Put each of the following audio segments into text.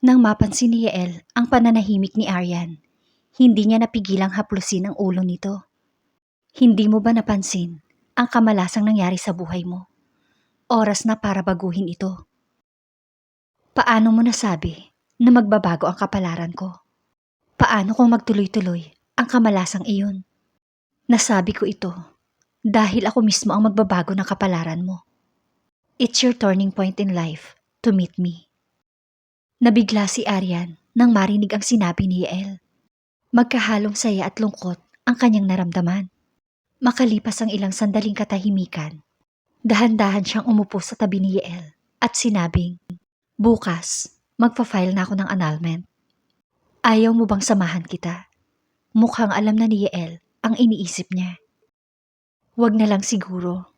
Nang mapansin ni Yael ang pananahimik ni Aryan, hindi niya napigilang haplusin ang ulo nito. Hindi mo ba napansin ang kamalasang nangyari sa buhay mo? Oras na para baguhin ito. Paano mo nasabi na magbabago ang kapalaran ko? Paano kung magtuloy-tuloy ang kamalasang iyon? Nasabi ko ito dahil ako mismo ang magbabago ng kapalaran mo. It's your turning point in life to meet me. Nabigla si Aryan nang marinig ang sinabi ni Yael. Magkahalong saya at lungkot ang kanyang naramdaman. Makalipas ang ilang sandaling katahimikan, dahan-dahan siyang umupo sa tabi ni Yael at sinabing, Bukas, magpa-file na ako ng annulment. Ayaw mo bang samahan kita? Mukhang alam na ni Yael ang iniisip niya. Huwag na lang siguro.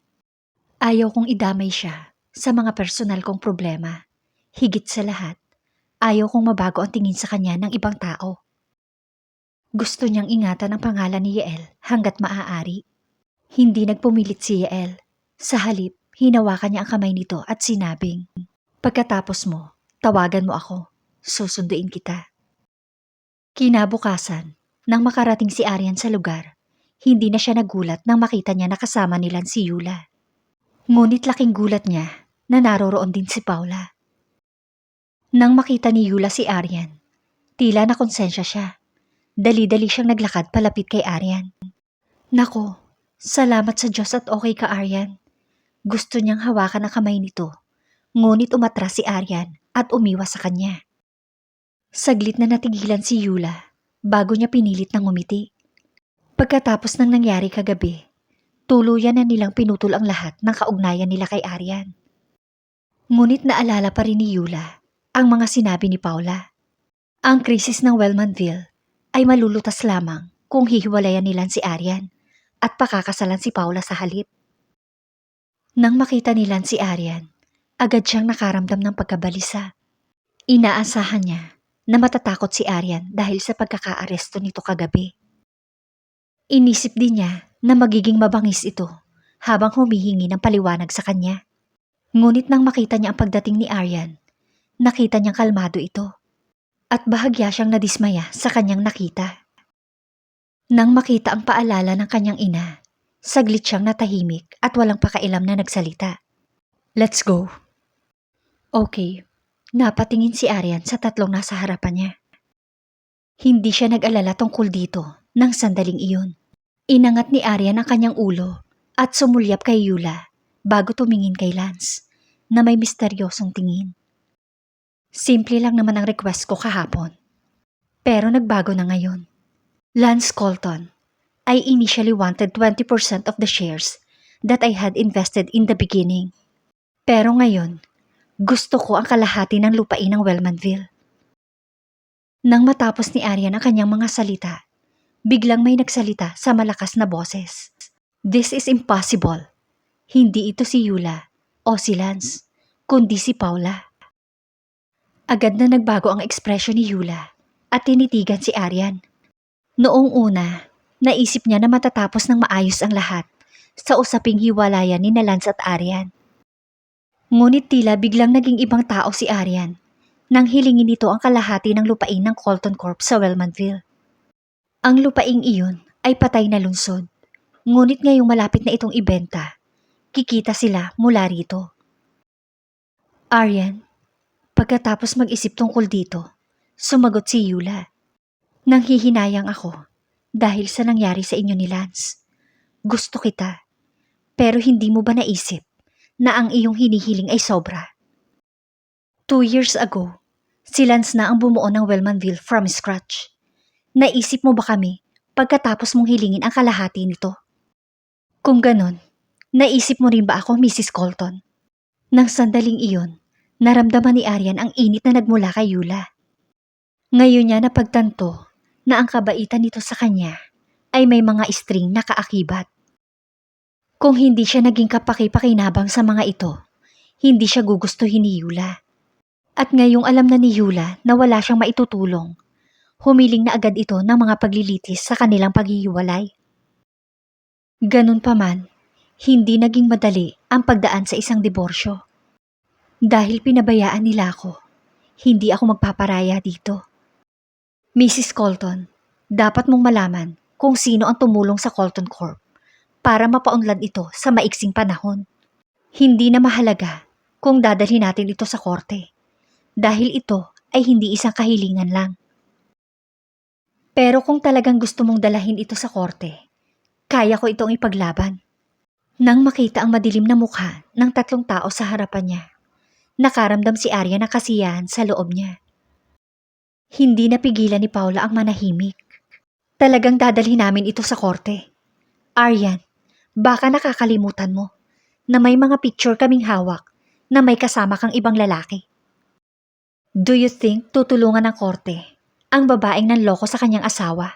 Ayaw kong idamay siya sa mga personal kong problema. Higit sa lahat, ayaw kong mabago ang tingin sa kanya ng ibang tao. Gusto niyang ingatan ang pangalan ni Yael hanggat maaari. Hindi nagpumilit si Yael. Sa halip, hinawakan niya ang kamay nito at sinabing, Pagkatapos mo, tawagan mo ako. Susunduin kita. Kinabukasan, nang makarating si Aryan sa lugar, hindi na siya nagulat nang makita niya na kasama nilan si Yula. Ngunit laking gulat niya na naroroon din si Paula. Nang makita ni Yula si Aryan, tila na konsensya siya. Dali-dali siyang naglakad palapit kay Aryan. Nako, salamat sa Diyos at okay ka Aryan. Gusto niyang hawakan ang kamay nito. Ngunit umatras si Aryan at umiwas sa kanya. Saglit na natigilan si Yula bago niya pinilit ng umiti. Pagkatapos ng nangyari kagabi, tuluyan na nilang pinutol ang lahat ng kaugnayan nila kay Aryan. Ngunit naalala pa rin ni Yula ang mga sinabi ni Paula. Ang krisis ng Wellmanville ay malulutas lamang kung hihiwalayan nilan si Aryan at pakakasalan si Paula sa halip. Nang makita nilan si Aryan, agad siyang nakaramdam ng pagkabalisa. Inaasahan niya na matatakot si Aryan dahil sa pagkakaaresto nito kagabi. Inisip din niya na magiging mabangis ito habang humihingi ng paliwanag sa kanya. Ngunit nang makita niya ang pagdating ni Aryan, nakita niyang kalmado ito at bahagya siyang nadismaya sa kanyang nakita. Nang makita ang paalala ng kanyang ina, saglit siyang natahimik at walang pakailam na nagsalita. Let's go. Okay, napatingin si Aryan sa tatlong nasa harapan niya. Hindi siya nag-alala tungkol dito nang sandaling iyon. Inangat ni Aryan ang kanyang ulo at sumulyap kay Yula bago tumingin kay Lance na may misteryosong tingin. Simple lang naman ang request ko kahapon. Pero nagbago na ngayon. Lance Colton, I initially wanted 20% of the shares that I had invested in the beginning. Pero ngayon, gusto ko ang kalahati ng lupain ng Wellmanville. Nang matapos ni Aryan ang kanyang mga salita, biglang may nagsalita sa malakas na boses. This is impossible. Hindi ito si Yula o si Lance, kundi si Paula. Agad na nagbago ang ekspresyon ni Yula at tinitigan si Aryan. Noong una, naisip niya na matatapos ng maayos ang lahat sa usaping hiwalayan ni na Lance at Aryan. Ngunit tila biglang naging ibang tao si Aryan nang hilingin nito ang kalahati ng lupain ng Colton Corp sa Wellmanville. Ang lupaing iyon ay patay na lungsod, ngunit ngayong malapit na itong ibenta, kikita sila mula rito. Aryan, pagkatapos mag-isip tungkol dito, sumagot si Yula. Nang hihinayang ako dahil sa nangyari sa inyo ni Lance. Gusto kita, pero hindi mo ba naisip na ang iyong hinihiling ay sobra? Two years ago, si Lance na ang bumuo ng Wellmanville from scratch. Naisip mo ba kami pagkatapos mong hilingin ang kalahati nito? Kung ganon, naisip mo rin ba ako, Mrs. Colton? Nang sandaling iyon, naramdaman ni Aryan ang init na nagmula kay Yula. Ngayon niya napagtanto na ang kabaitan nito sa kanya ay may mga string na kaakibat. Kung hindi siya naging kapaki-pakinabang sa mga ito, hindi siya gugustuhin ni Yula. At ngayong alam na ni Yula na wala siyang maitutulong, humiling na agad ito ng mga paglilitis sa kanilang paghihiwalay. Ganun pa man, hindi naging madali ang pagdaan sa isang diborsyo. Dahil pinabayaan nila ako, Hindi ako magpaparaya dito. Mrs. Colton, dapat mong malaman kung sino ang tumulong sa Colton Corp para mapaunlad ito sa maiksing panahon. Hindi na mahalaga kung dadalhin natin ito sa korte dahil ito ay hindi isang kahilingan lang. Pero kung talagang gusto mong dalahin ito sa korte, kaya ko itong ipaglaban. Nang makita ang madilim na mukha ng tatlong tao sa harapan niya, nakaramdam si Arya ng kasiyahan sa loob niya. Hindi napigilan ni Paula ang manahimik. Talagang dadalhin namin ito sa korte. Aryan, baka nakakalimutan mo na may mga picture kaming hawak na may kasama kang ibang lalaki. Do you think tutulungan ng korte ang babaeng nanloko sa kanyang asawa?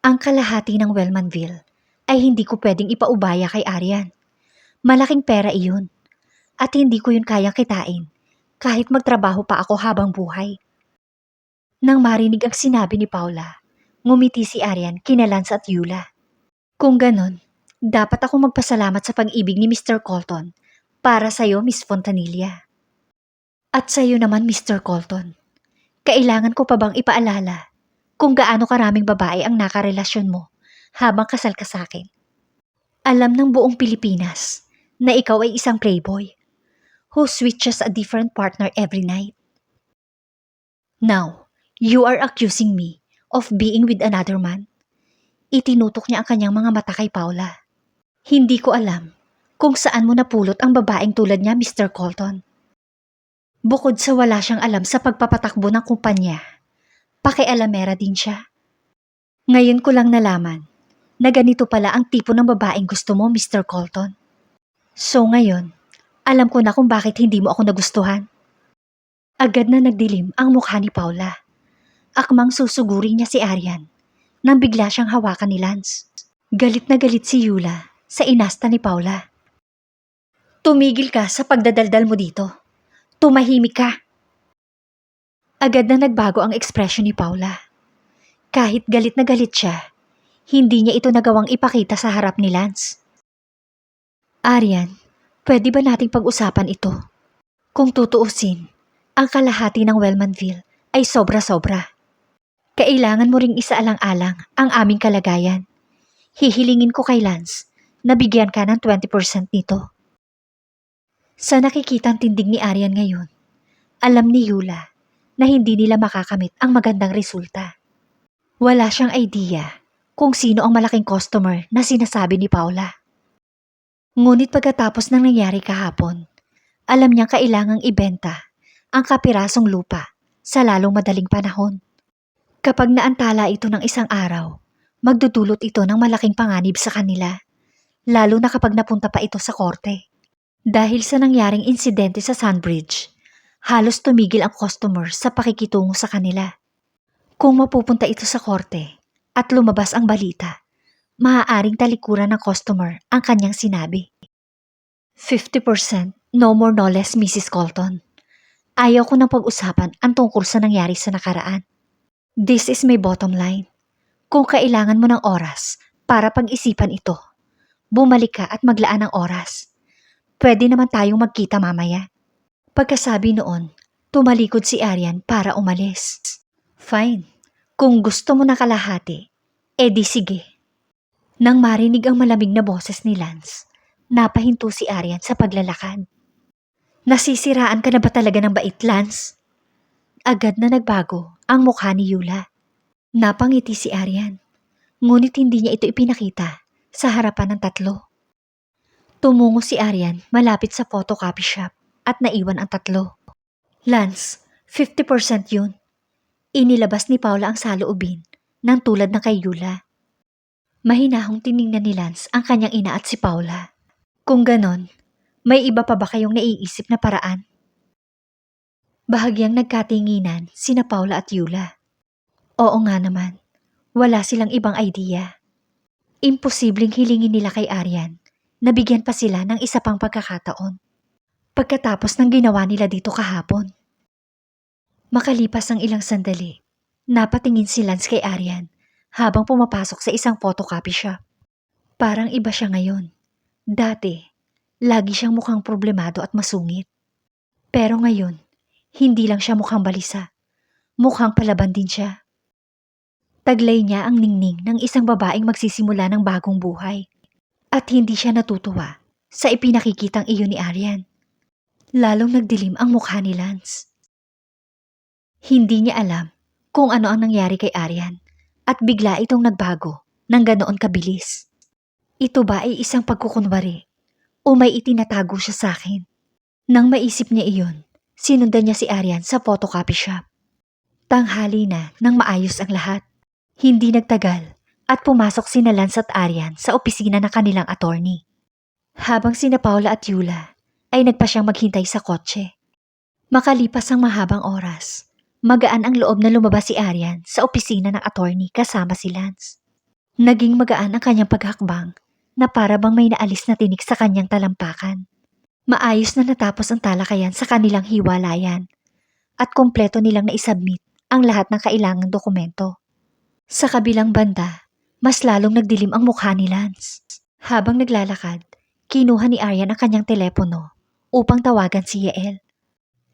Ang kalahati ng Wellmanville ay hindi ko pwedeng ipaubaya kay Aryan. Malaking pera iyon. At hindi ko yun kayang kitain kahit magtrabaho pa ako habang buhay. Nang marinig ang sinabi ni Paula, ngumiti si Aryan kina Lance at Yula. Kung ganon, dapat ako magpasalamat sa pag-ibig ni Mr. Colton para sa'yo, Miss Fontanilla. At sa'yo naman, Mr. Colton. Kailangan ko pa bang ipaalala kung gaano karaming babae ang nakarelasyon mo habang kasal ka sa akin? Alam ng buong Pilipinas na ikaw ay isang playboy who switches a different partner every night. Now, you are accusing me of being with another man. Itinutok niya ang kanyang mga mata kay Paula. Hindi ko alam kung saan mo napulot ang babaeng tulad niya, Mr. Colton. Bukod sa wala siyang alam sa pagpapatakbo ng kumpanya, pakialamera din siya. Ngayon ko lang nalaman na ganito pala ang tipo ng babaeng gusto mo, Mr. Colton. So ngayon, alam ko na kung bakit hindi mo ako nagustuhan. Agad na nagdilim ang mukha ni Paula. Akmang susuguri niya si Aryan nang bigla siyang hawakan ni Lance. Galit na galit si Yula sa inasta ni Paula. Tumigil ka sa pagdadaldal mo dito. Tumahimik ka. Agad na nagbago ang ekspresyon ni Paula. Kahit galit na galit siya, hindi niya ito nagawang ipakita sa harap ni Lance. Aryan, pwede ba nating pag-usapan ito? Kung tutuusin, ang kalahati ng Wellmanville ay sobra-sobra. Kailangan mo ring isaalang-alang ang aming kalagayan. Hihilingin ko kay Lance na bigyan ka ng 20% nito. Sa nakikitang tindig ni Aryan ngayon, alam ni Yula na hindi nila makakamit ang magandang resulta. Wala siyang idea kung sino ang malaking customer na sinasabi ni Paula. Ngunit pagkatapos ng nangyari kahapon, alam niyang kailangang ibenta ang kapirasong lupa sa lalong madaling panahon. Kapag naantala ito ng isang araw, magdudulot ito ng malaking panganib sa kanila, lalo na kapag napunta pa ito sa korte. Dahil sa nangyaring insidente sa Sunbridge, halos tumigil ang customer sa pakikitungo sa kanila. Kung mapupunta ito sa korte at lumabas ang balita, maaaring talikuran ng customer ang kanyang sinabi. 50% no more no less Mrs. Colton. Ayaw ko nang pag-usapan ang tungkol sa nangyari sa nakaraan. This is my bottom line. Kung kailangan mo ng oras para pag-isipan ito, bumalik ka at maglaan ng oras. Pwede naman tayong magkita mamaya. Pagkasabi noon, tumalikod si Aryan para umalis. Fine. Kung gusto mo na kalahati, edi sige. Nang marinig ang malamig na boses ni Lance, napahinto si Aryan sa paglalakad. Nasisiraan ka na ba talaga ng bait, Lance? Agad na nagbago ang mukha ni Yula. Napangiti si Aryan, ngunit hindi niya ito ipinakita sa harapan ng tatlo. Tumungo si Aryan malapit sa photocopy shop at naiwan ang tatlo. Lance, 50% yun. Inilabas ni Paula ang saloobin ng tulad ng kay Yula. Mahinahong tiningnan ni Lance ang kanyang ina at si Paula. Kung ganon, may iba pa ba kayong naiisip na paraan? Bahagyang nagkatinginan sina Paula at Yula. Oo nga naman, wala silang ibang idea. Imposibleng hilingin nila kay Aryan na bigyan pa sila ng isa pang pagkakataon. Pagkatapos ng ginawa nila dito kahapon. Makalipas ang ilang sandali, napatingin si Lance kay Aryan habang pumapasok sa isang photocopy shop. Parang iba siya ngayon. Dati, lagi siyang mukhang problemado at masungit. Pero ngayon, Hindi lang siya mukhang balisa. Mukhang palaban din siya. Taglay niya ang ningning ng isang babaeng magsisimula ng bagong buhay. At hindi siya natutuwa sa ipinakikitang iyon ni Arian. Lalong nagdilim ang mukha ni Lance. Hindi niya alam kung ano ang nangyari kay Arian at bigla itong nagbago ng ganoon kabilis. Ito ba ay isang pagkukunwari o may itinatago siya sa akin? Nang maisip niya iyon, sinundan niya si Arian sa photocopy shop. Tanghali na nang maayos ang lahat. Hindi nagtagal at pumasok sina Lance at Arian sa opisina ng kanilang attorney. Habang sina Paula at Yula ay nagpa siyang maghintay sa kotse. Makalipas ang mahabang oras, magaan ang loob na lumabas si Arian sa opisina ng attorney kasama si Lance. Naging magaan ang kanyang paghakbang na para bang may naalis na tinik sa kanyang talampakan. Maayos na natapos ang talakayan sa kanilang hiwalayan at kompleto nilang naisubmit ang lahat ng kailangang dokumento. Sa kabilang banda, mas lalong nagdilim ang mukha ni Lance. Habang naglalakad, kinuha ni Aryan ang kanyang telepono upang tawagan si Yael.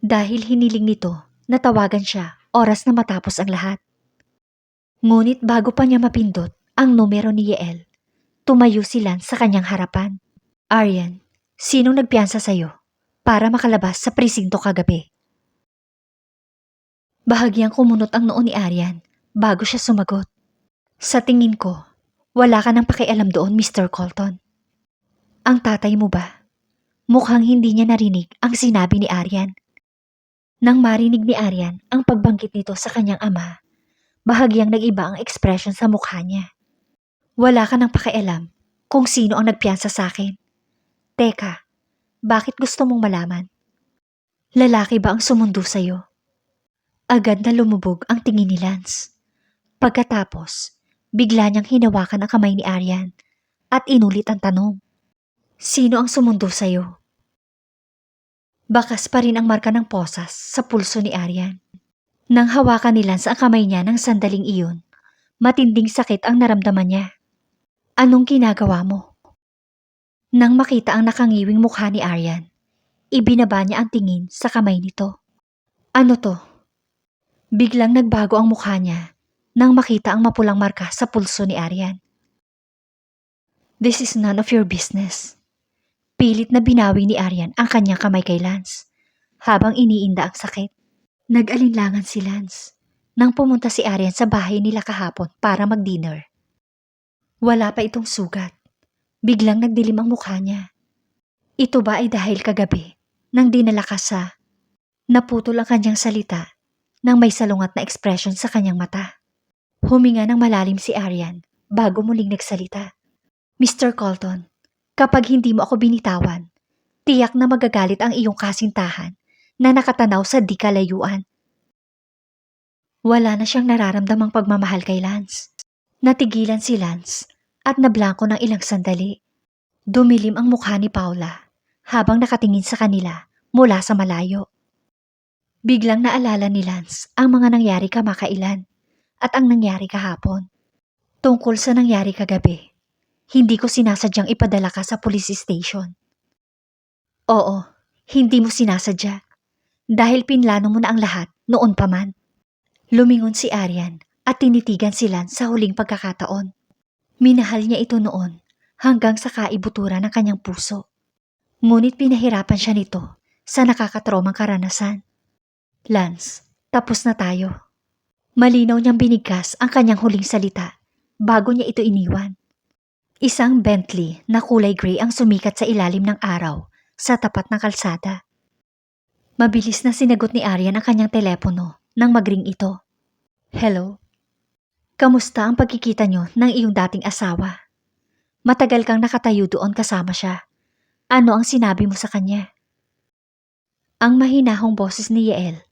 Dahil hiniling nito na tawagan siya oras na matapos ang lahat. Ngunit bago pa niya mapindot ang numero ni Yael, tumayo si Lance sa kanyang harapan. Aryan, sinong nagpiyansa sa'yo para makalabas sa presinto kagabi? Bahagyang kumunot ang noo ni Aryan bago siya sumagot. Sa tingin ko, wala ka nang pakialam doon, Mr. Colton. Ang tatay mo ba? Mukhang hindi niya narinig ang sinabi ni Aryan. Nang marinig ni Aryan ang pagbanggit nito sa kanyang ama, bahagyang nag-iba ang ekspresyon sa mukha niya. Wala ka nang pakialam kung sino ang nagpiyansa sa akin. Teka, bakit gusto mong malaman? Lalaki ba ang sumundo sa'yo? Agad na lumubog ang tingin ni Lance. Pagkatapos, bigla niyang hinawakan ang kamay ni Aryan at inulit ang tanong. Sino ang sumundo sa'yo? Bakas pa rin ang marka ng posas sa pulso ni Aryan. Nang hawakan ni Lance ang kamay niya ng sandaling iyon, matinding sakit ang naramdaman niya. Anong ginagawa mo? Nang makita ang nakangiwing mukha ni Aryan, ibinaba niya ang tingin sa kamay nito. Ano to? Biglang nagbago ang mukha niya nang makita ang mapulang marka sa pulso ni Aryan. This is none of your business. Pilit na binawi ni Aryan ang kanyang kamay kay Lance habang iniinda ang sakit. Nag-alinlangan si Lance nang pumunta si Aryan sa bahay nila kahapon para mag-dinner. Wala pa itong sugat. Biglang nagdilim ang mukha niya. Ito ba ay dahil kagabi nang dinala ka naputol ang kanyang salita nang may salungat na ekspresyon sa kanyang mata. Huminga ng malalim si Aryan bago muling nagsalita. Mr. Colton, kapag hindi mo ako binitawan, tiyak na magagalit ang iyong kasintahan na nakatanaw sa di kalayuan. Wala na siyang nararamdamang pagmamahal kay Lance. Natigilan si Lance at nablangko ng ilang sandali. Dumilim ang mukha ni Paula habang nakatingin sa kanila mula sa malayo. Biglang naalala ni Lance ang mga nangyari kamakailan at ang nangyari kahapon. Tungkol sa nangyari kagabi, hindi ko sinasadyang ipadala ka sa police station. Oo, hindi mo sinasadya. Dahil pinlano mo na ang lahat noon pa man. Lumingon si Aryan at tinitigan si Lance sa huling pagkakataon. Minahal niya ito noon hanggang sa kaibutura ng kanyang puso. Ngunit pinahirapan siya nito sa nakakatromang karanasan. Lance, tapos na tayo. Malinaw niyang binigkas ang kanyang huling salita bago niya ito iniwan. Isang Bentley na kulay gray ang sumikat sa ilalim ng araw sa tapat ng kalsada. Mabilis na sinagot ni Aryan ang kanyang telepono nang magring ito. Hello? Kamusta ang pagkikita niyo ng iyong dating asawa? Matagal kang nakatayo doon kasama siya. Ano ang sinabi mo sa kanya? Ang mahinahong boses ni Yael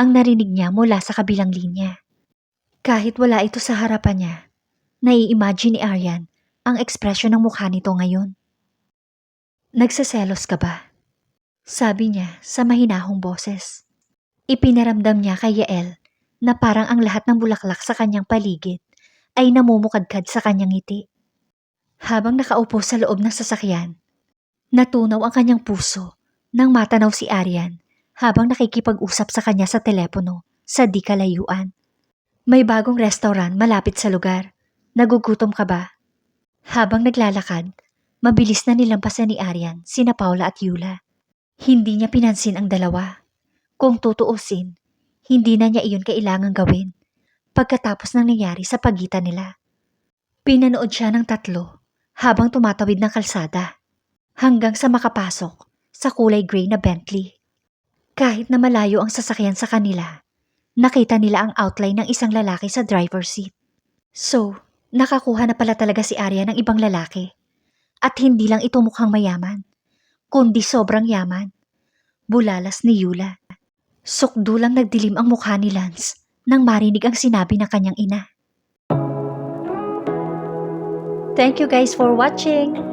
ang narinig niya mula sa kabilang linya. Kahit wala ito sa harapan niya, nai-imagine ni Aryan ang ekspresyon ng mukha nito ngayon. Nagsaselos ka ba? Sabi niya sa mahinahong boses. Ipinaramdam niya kay Yael na parang ang lahat ng bulaklak sa kanyang paligid ay namumukadkad sa kanyang ngiti. Habang nakaupo sa loob ng sasakyan, natunaw ang kanyang puso nang matanaw si Aryan habang nakikipag-usap sa kanya sa telepono sa di kalayuan. May bagong restaurant malapit sa lugar. Nagugutom ka ba? Habang naglalakad, mabilis na nilampasan ni Arian sina Paula at Yula. Hindi niya pinansin ang dalawa. Kung tutuusin, hindi na niya iyon kailangang gawin pagkatapos ng nangyari sa pagitan nila. Pinanood siya ng tatlo habang tumatawid ng kalsada hanggang sa makapasok sa kulay gray na Bentley. Kahit na malayo ang sasakyan sa kanila, nakita nila ang outline ng isang lalaki sa driver's seat. So, nakakuha na pala talaga si Arya ng ibang lalaki. At hindi lang ito mukhang mayaman, kundi sobrang yaman. Bulalas ni Yula. Sukdulang nagdilim ang mukha ni Lance nang marinig ang sinabi ng kanyang ina. Thank you guys for watching!